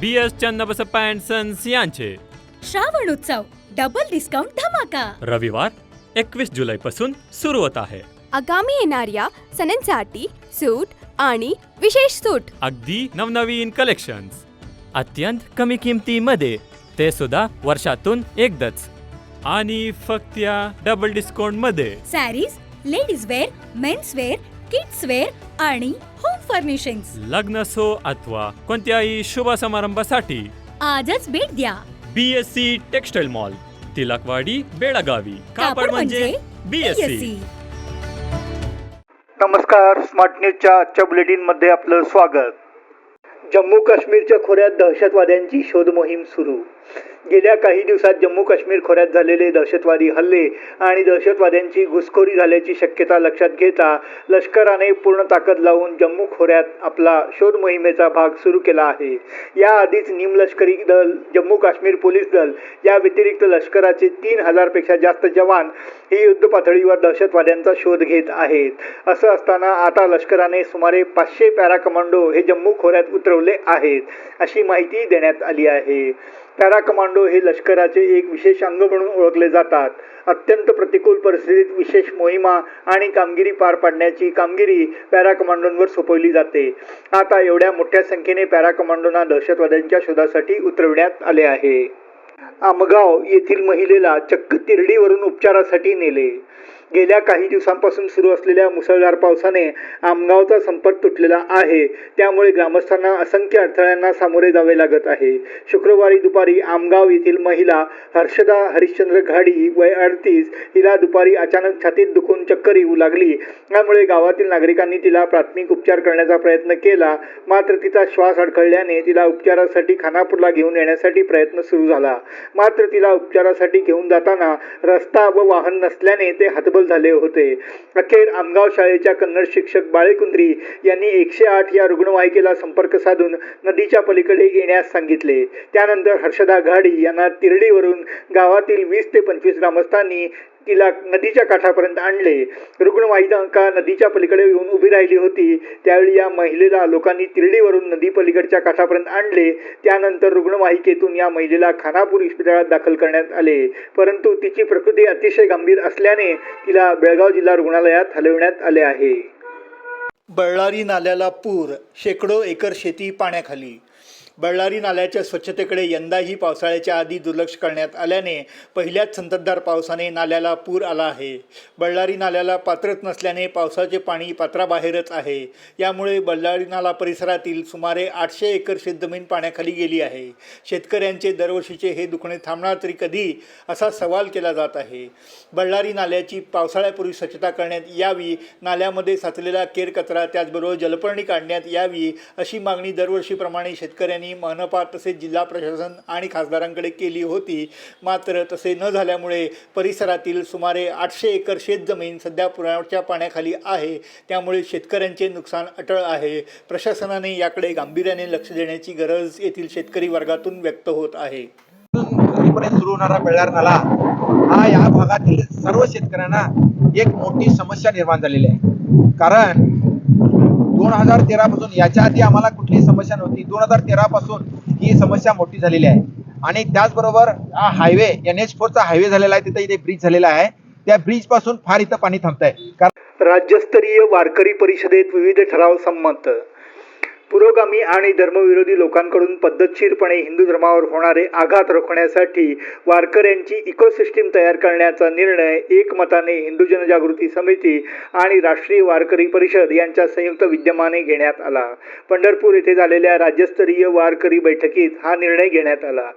B S Channabasappa and sons यांचे. श्रावण उत्सव double discount धमाका. रविवार एकवीस जुलैपासून सुरू होत आहे. आगामी येणाऱ्या सणांसाठी सूट आणि विशेष सूट. अगदी नवनवीन कलेक्शन्स अत्यंत कमी किमतीमध्ये ते सुद्धा वर्षातून एकदाच. आणि फक्त या डबल डिस्काउंटमध्ये. Saris ladies wear men's wear kids wear आणि होम फर्निशिंग लग्न असो अथवा कोणत्याही शुभ समारंभासाठी आजच भेट द्या. B S C textile mall Tilakwadi Belagavi. कापड म्हणजे बी एस सी BSc. नमस्कार स्मार्ट न्यूजच्या आजच्या बुलेटिनमध्ये आपलं स्वागत. जम्मू काश्मीरच्या खोऱ्यात दहशतवाद्यांची शोध मोहीम सुरू. गेल्या काही दिवसात जम्मू काश्मीर खोऱ्यात झालेले दहशतवादी हल्ले आणि दहशतवाद्यांची घुसखोरी झाल्याची शक्यता लक्षात घेता लष्कराने पूर्ण ताकद लावून जम्मू खोऱ्यात आपला शोध मोहिमेचा भाग सुरू केला आहे. याआधीच निमलष्करी दल जम्मू काश्मीर पोलीस दल या व्यतिरिक्त लष्कराचे तीन हजारपेक्षा जास्त जवान ही युद्ध पातळीवर दहशतवाद्यांचा शोध घेत आहेत. असं असताना आता लष्कराने सुमारे पाचशे पॅरा कमांडो हे जम्मू खोऱ्यात उतरवले आहेत अशी माहिती देण्यात आली आहे. पॅरा कमांडो हे लष्कराचे एक विशेष अंग म्हणून ओळखले जातात. अत्यंत प्रतिकूल परिस्थितीत विशेष मोहिमा आणि कामगिरी पार पाडण्याची कामगिरी पॅरा कमांडोंवर सोपवली जाते. आता एवढ्या मोठ्या संख्येने पॅरा कमांडोंना दहशतवाद्यांच्या शोधासाठी उतरविण्यात आले आहे. आमगाव येथील महिलेला चक्क तिरडीवरून उपचारासाठी नेले. गेल्या काही दिवसांपासून सुरू असलेल्या मुसळधार पावसाने आमगावचा संपर्क तुटलेला आहे. त्यामुळे ग्रामस्थांना असंख्य अडथळ्यांना सामोरे जावे लागत आहे. शुक्रवारी दुपारी आमगाव येथील महिला हर्षदा हरिश्चंद्र घाडी वय अडतीस हिला दुपारी अचानक छातीत दुखून चक्कर येऊ लागली. त्यामुळे गावातील नागरिकांनी तिला प्राथमिक उपचार करण्याचा प्रयत्न केला. मात्र तिचा श्वास अडखळल्याने तिला उपचारासाठी खानापूरला घेऊन येण्यासाठी प्रयत्न सुरू झाला. मात्र तिला उपचारासाठी घेऊन जाताना रस्ता व वाहन नसल्याने ते हतबल झाले होते. अखेर आमगाव शाळेच्या कन्नड शिक्षक बाळेकुंद्री यांनी एकशे आठ या रुग्णवाहिकेला संपर्क साधून नदीच्या पलीकडे येण्यास सांगितले. त्यानंतर हर्षदा घाडी यांना तिरडीवरून गावातील वीस ते पंचवीस ग्रामस्थांनी तिला नदीच्या काठापर्यंत आणले. रुग्णवाहिका नदीच्या पलीकडे येऊन उभी राहिली होती. त्यावेळी या महिलेला लोकांनी तिरडीवरून नदी पलीकडच्या काठापर्यंत आणले. त्यानंतर रुग्णवाहिकेतून या महिलेला खानापूर इस्पितळात दाखल करण्यात आले. परंतु तिची प्रकृती अतिशय गंभीर असल्याने तिला बेळगाव जिल्हा रुग्णालयात हलविण्यात आले आहे. बळ्ळारी नाल्याला पूर शेकडो एकर शेती पाण्याखाली. बळ्ळारी नाल्याच्या स्वच्छतेकडे यंदाही पावसाळ्याच्या आधी दुर्लक्ष करण्यात आल्याने पहिल्याच संततधार पावसाने नाल्याला पूर आला आहे. बळ्ळारी नाल्याला पात्रच नसल्याने पावसाचे पाणी पात्राबाहेरच आहे. यामुळे बळ्ळारी नाला परिसरातील सुमारे आठशे एकर शेतजमीन पाण्याखाली गेली आहे. शेतकऱ्यांचे दरवर्षीचे हे दुखणे थांबणार तरी कधी असा सवाल केला जात आहे. बळ्ळारी नाल्याची पावसाळ्यापूर्वी स्वच्छता करण्यात यावी नाल्यामध्ये साचलेला केर कचरा त्याचबरोबर जलपर्णी काढण्यात यावी अशी मागणी दरवर्षीप्रमाणे शेतकऱ्यांनी मनपा तसेच जिल्हा प्रशासन आणि खासदारांकडे केली होती. मात्र तसे न झाल्यामुळे परिसरातील सुमारे आठशे एकर शेतजमीन सध्या पुराच्या पाण्याखाली आहे. त्यामुळे शेतकऱ्यांचे नुकसान अटळ आहे. प्रशासनाने याकडे गांभीर्याने लक्ष देण्याची गरज येथील शेतकरी वर्गातून व्यक्त होत आहे. सुरू होणारा बेळगार नाला हा या भागातील सर्व शेतकऱ्यांना एक मोठी समस्या निर्माण झालेली आहे. कारण दोन हजार तेरा पासून याच्या आधी आम्हाला कुठली समस्या नव्हती. दोन हजार तेरा पासून ही समस्या मोठी झालेली आहे. आणि त्याचबरोबर हा हायवे एन एच फोरचा हायवे झालेला आहे तिथे इथे ब्रिज झालेला आहे. त्या ब्रिजपासून फार इथं पाणी थांबतंय. कारण राज्यस्तरीय वारकरी परिषदेत विविध ठराव संमत पुरोगामी आणि धर्मविरोधी लोकांकडून पद्धतशीरपणे हिंदू धर्मावर होणारे आघात रोखण्यासाठी वारकऱ्यांची इकोसिस्टीम तयार करण्याचा निर्णय एकमताने हिंदू जनजागृती समिती आणि राष्ट्रीय वारकरी परिषद यांच्या संयुक्त विद्यमाने घेण्यात आला. पंढरपूर येथे झालेल्या राज्यस्तरीय वारकरी बैठकीत हा निर्णय घेण्यात आला.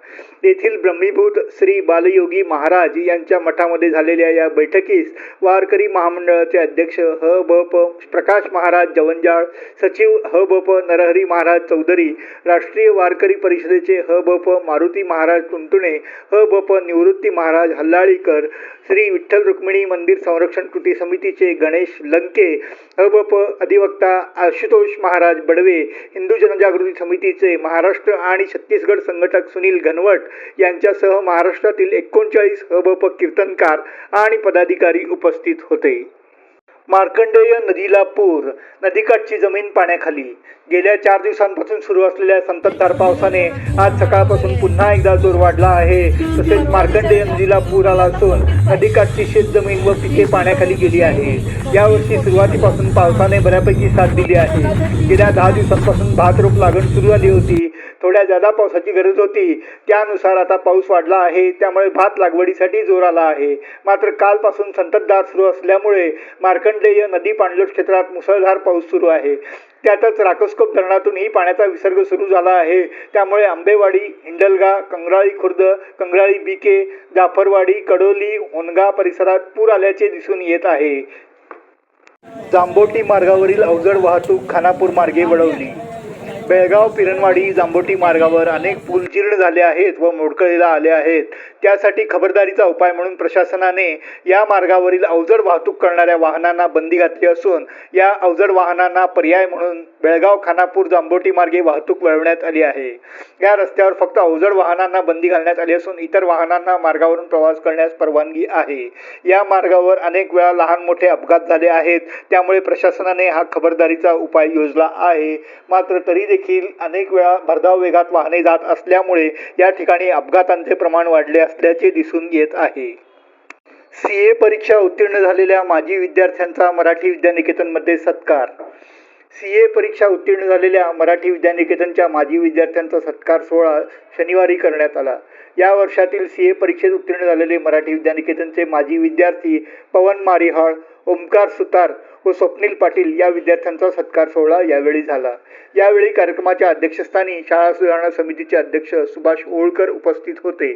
येथील ब्रह्मीभूत श्री बालयोगी महाराज यांच्या मठामध्ये झालेल्या या बैठकीस वारकरी महामंडळाचे अध्यक्ष ह ब प प्रकाश महाराज जवंजाळ सचिव ह ब प नरहरी महाराज चौधरी राष्ट्रीय वारकरी परिषदेचे ह ब प मारुती महाराज तुंतुणे ह ब प निवृत्ती महाराज हल्लाळीकर श्री विठ्ठल रुक्मिणी मंदिर संरक्षण कृती समितीचे गणेश लंके ह ब प अधिवक्ता आशुतोष महाराज बडवे हिंदू जनजागृती समितीचे महाराष्ट्र आणि छत्तीसगड संघटक सुनील घनवट यांच्यासह महाराष्ट्रातील एकोणचाळीस ह ब प कीर्तनकार आणि पदाधिकारी उपस्थित होते. मार्कंडेय नदीला पूर नदीकाठची जमीन पाण्याखाली. गेल्या चार दिवसांपासून सुरू असलेल्या संततधार पावसाने आज सकाळपासून पुन्हा एकदा जोर वाढला आहे. तसेच मार्कंडेय नदीला पूर आला असून नदीकाठची शेतजमीन व पिके पाण्याखाली गेली आहे. यावर्षी सुरुवातीपासून पावसाने बऱ्यापैकी साथ दिली आहे. गेल्या दहा दिवसांपासून भात रोप लागण सुरू झाली होती. थोड्या जादा पावसाची गरज होती. त्यानुसार आता पाऊस वाढला आहे. त्यामुळे भात लागवडीसाठी जोर आला आहे. मात्र कालपासून संततधार सुरू असल्यामुळे मार्कंडेय नदी पाणलोट क्षेत्रात मुसळधार पाऊस सुरू आहे. त्यातच राकोस्कोप धरणातूनही पाण्याचा विसर्ग सुरू झाला आहे. त्यामुळे आंबेवाडी हिंडलगा कंगराळी खुर्द कंगराळी बिके जाफरवाडी कडोली होनगा परिसरात पूर आल्याचे दिसून येत आहे. जांबोटी मार्गावरील अवजड वाहतूक खानापूर मार्गे वळवली. बेळगाव पिरणवाडी जांबोटी मार्गावर अनेक पूल जीर्ण झाले आहेत व मोडकळीला आले आहेत. त्यासाठी खबरदारीचा उपाय म्हणून प्रशासनाने या मार्गावरील अवजड वाहतूक करणाऱ्या वाहनांना बंदी घातली असून या अवजड वाहनांना पर्याय म्हणून बेळगाव खानापूर जांबोटी मार्गे वाहतूक वळवण्यात आली आहे. या रस्त्यावर फक्त अवजड वाहनांना बंदी घालण्यात आली असून इतर वाहनांना मार्गावरून प्रवास करण्यास परवानगी आहे. या मार्गावर अनेक वेळा लहान मोठे अपघात झाले आहेत. त्यामुळे प्रशासनाने हा खबरदारीचा उपाय योजला आहे. मात्र तरी देखील अनेक वेळा भरधाव वेगात वाहने जात असल्यामुळे असल्यामुळे या ठिकाणी अपघातांचे प्रमाण वाढले असल्याचे दिसून येत आहे. सी ए परीक्षा उत्तीर्ण झालेल्या माजी विद्यार्थ्यांचा मराठी विद्यानिकेतनमध्ये सत्कार. सी ए परीक्षा उत्तीर्ण झालेल्या मराठी विद्यानिकेतनच्या माजी विद्यार्थ्यांचा सत्कार सोहळा शनिवारी करण्यात आला. या वर्षातील सी ए परीक्षेत उत्तीर्ण झालेले मराठी विद्यानिकेतनचे माजी विद्यार्थी पवन मारिहाळ ओमकार सुतार व स्वप्नील पाटील या विद्यार्थ्यांचा सत्कार सोहळा यावेळी झाला. यावेळी कार्यक्रमाच्या अध्यक्षस्थानी शाळा सुधारणा समितीचे अध्यक्ष सुभाष ओळकर उपस्थित होते.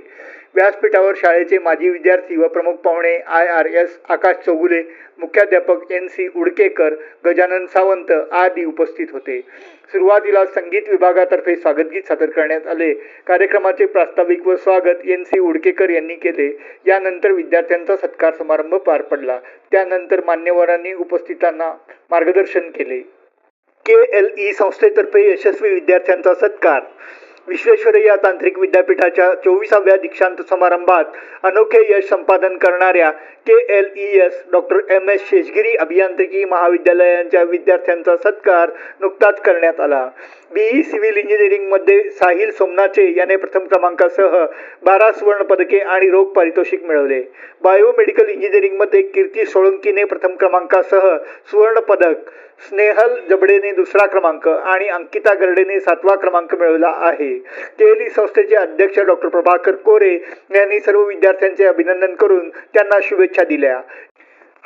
व्यासपीठावर शाळेचे माजी विद्यार्थी व प्रमुख पाहुणे I R S Akash Chougule मुख्याध्यापक एन सी उडकेकर गजानन सावंत आदी उपस्थित होते. सुरुवातीला संगीत विभागातर्फे स्वागतगीत सादर करण्यात आले. कार्यक्रमाचे प्रास्ताविक व स्वागत एन सी उडकेकर यांनी केले. यानंतर विद्यार्थ्यांचा सत्कार समारंभ पार पडला. त्यानंतर मान्यवरांनी उपस्थितांना मार्गदर्शन केले. के एल ई संस्थेतर्फे यशस्वी विद्यार्थ्यांचा सत्कार. विश्वेश्वरय्या तांत्रिक विद्यापीठाच्या चोवीसाव्या दीक्षांत समारंभात अनोखे यश संपादन करणाऱ्या K L E S doctor M S Sheshagiri अभियांत्रिकी महाविद्यालयांच्या विद्यार्थ्यांचा सत्कार नुकताच करण्यात आला बीई सिव्हिल इंजिनिअरिंगमध्ये साहिल सोमनाचे याने प्रथम क्रमांकासह बारा सुवर्ण पदके आणि रोग पारितोषिक मिळवले बायोमेडिकल इंजिनिअरिंगमध्ये कीर्ती सोळंकीने प्रथम क्रमांकासह सुवर्ण पदक स्नेहल जबडेने दुसरा क्रमांक आणि अंकिता गर्डेने सातवा क्रमांक मिळवला आहे केली संस्थेचे अध्यक्ष डॉक्टर प्रभाकर कोरे यांनी सर्व विद्यार्थ्यांचे अभिनंदन करून त्यांना शुभेच्छा दिल्या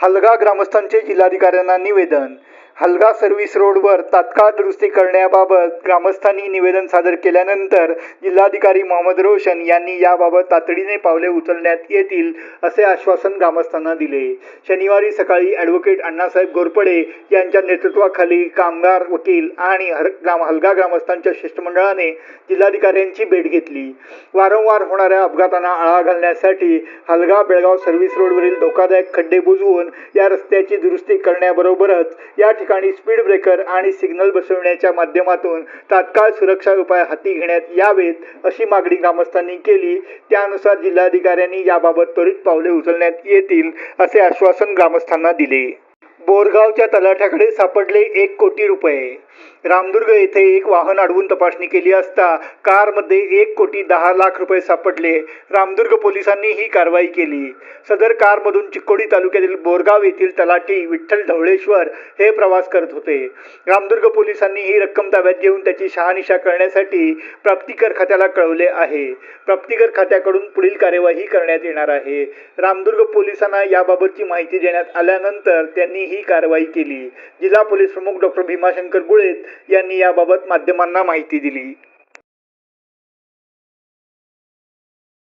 हलगा ग्रामस्थांचे जिल्हाधिकाऱ्यांना निवेदन हलगा सर्व्हिस रोडवर तात्काळ दुरुस्ती करण्याबाबत ग्रामस्थांनी निवेदन सादर केल्यानंतर जिल्हाधिकारी मोहम्मद रोशन यांनी याबाबत तातडीने पावले उचलण्यात येतील असे आश्वासन ग्रामस्थांना दिले. शनिवारी सकाळी ॲडव्होकेट अण्णासाहेब घोरपडे यांच्या नेतृत्वाखाली कामगार वकील आणि हर ग्राम हलगा ग्रामस्थांच्या शिष्टमंडळाने जिल्हाधिकाऱ्यांची भेट घेतली. वारंवार होणाऱ्या अपघातांना आळा घालण्यासाठी हलगा बेळगाव सर्व्हिस रोडवरील धोकादायक खड्डे बुजवून या रस्त्याची दुरुस्ती करण्याबरोबरच या ठिकाणी ठिकाणी स्पीड ब्रेकर आणि सिग्नल बसवण्याच्या माध्यमातून तात्काळ सुरक्षा उपाय हाती घेण्यात यावेत अशी मागणी ग्रामस्थांनी केली. त्यानुसार जिल्हाधिकाऱ्यांनी याबाबत त्वरित पावले उचलण्यात येतील असे आश्वासन ग्रामस्थांना दिले. बोरगावच्या तलाठ्याकडे सापडले एक कोटी रुपये. रामदुर्ग येथे एक वाहन अडवून तपासणी केली असता कारमध्ये एक कोटी दहा लाख रुपये सापडले. रामदुर्ग पोलिसांनी ही कारवाई केली. सदर कारमधून चिक्कोडी तालुक्यातील बोरगाव येथील तलाठी विठ्ठल ढवळेश्वर हे प्रवास करत होते. रामदुर्ग पोलिसांनी ही रक्कम ताब्यात घेऊन त्याची शहानिशा करण्यासाठी प्राप्तिकर खात्याला कळवले आहे. प्राप्तिकर खात्याकडून पुढील कार्यवाही करण्यात येणार आहे. रामदुर्ग पोलिसांना याबाबतची माहिती देण्यात आल्यानंतर त्यांनी ही कारवाई केली. जिल्हा पोलीस प्रमुख डॉक्टर भीमाशंकर गुळेत यांनी याबाबत माध्यमांना माहिती दिली.